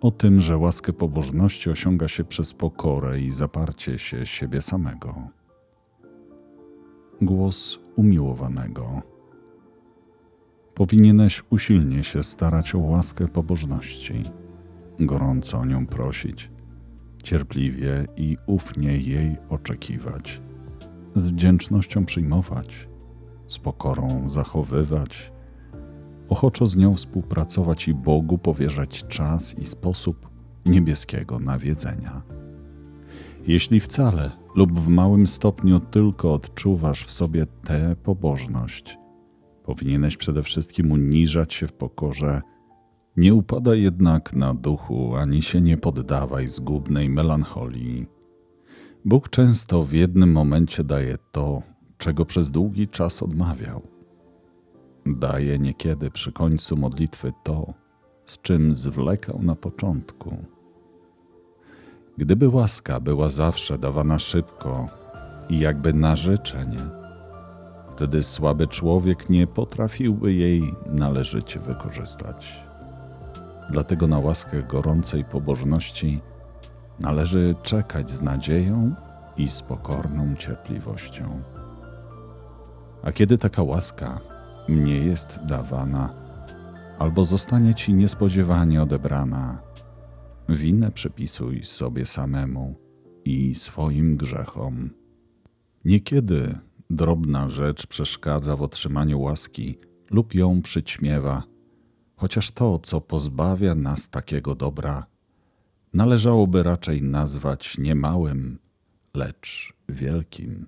O tym, że łaskę pobożności osiąga się przez pokorę i zaparcie się siebie samego. Głos umiłowanego. Powinieneś usilnie się starać o łaskę pobożności, gorąco o nią prosić, cierpliwie i ufnie jej oczekiwać, z wdzięcznością przyjmować, z pokorą zachowywać, ochoczo z nią współpracować i Bogu powierzać czas i sposób niebieskiego nawiedzenia. Jeśli wcale lub w małym stopniu tylko odczuwasz w sobie tę pobożność, powinieneś przede wszystkim uniżać się w pokorze. Nie upadaj jednak na duchu, ani się nie poddawaj zgubnej melancholii. Bóg często w jednym momencie daje to, czego przez długi czas odmawiał daje niekiedy przy końcu modlitwy to, z czym zwlekał na początku. Gdyby łaska była zawsze dawana szybko i jakby na życzenie, wtedy słaby człowiek nie potrafiłby jej należycie wykorzystać. Dlatego na łaskę gorącej pobożności należy czekać z nadzieją i z pokorną cierpliwością. A kiedy taka łaska nie jest dawana, albo zostanie ci niespodziewanie odebrana, winę przypisuj sobie samemu i swoim grzechom. Niekiedy drobna rzecz przeszkadza w otrzymaniu łaski lub ją przyćmiewa, chociaż to, co pozbawia nas takiego dobra, należałoby raczej nazwać nie małym, lecz wielkim.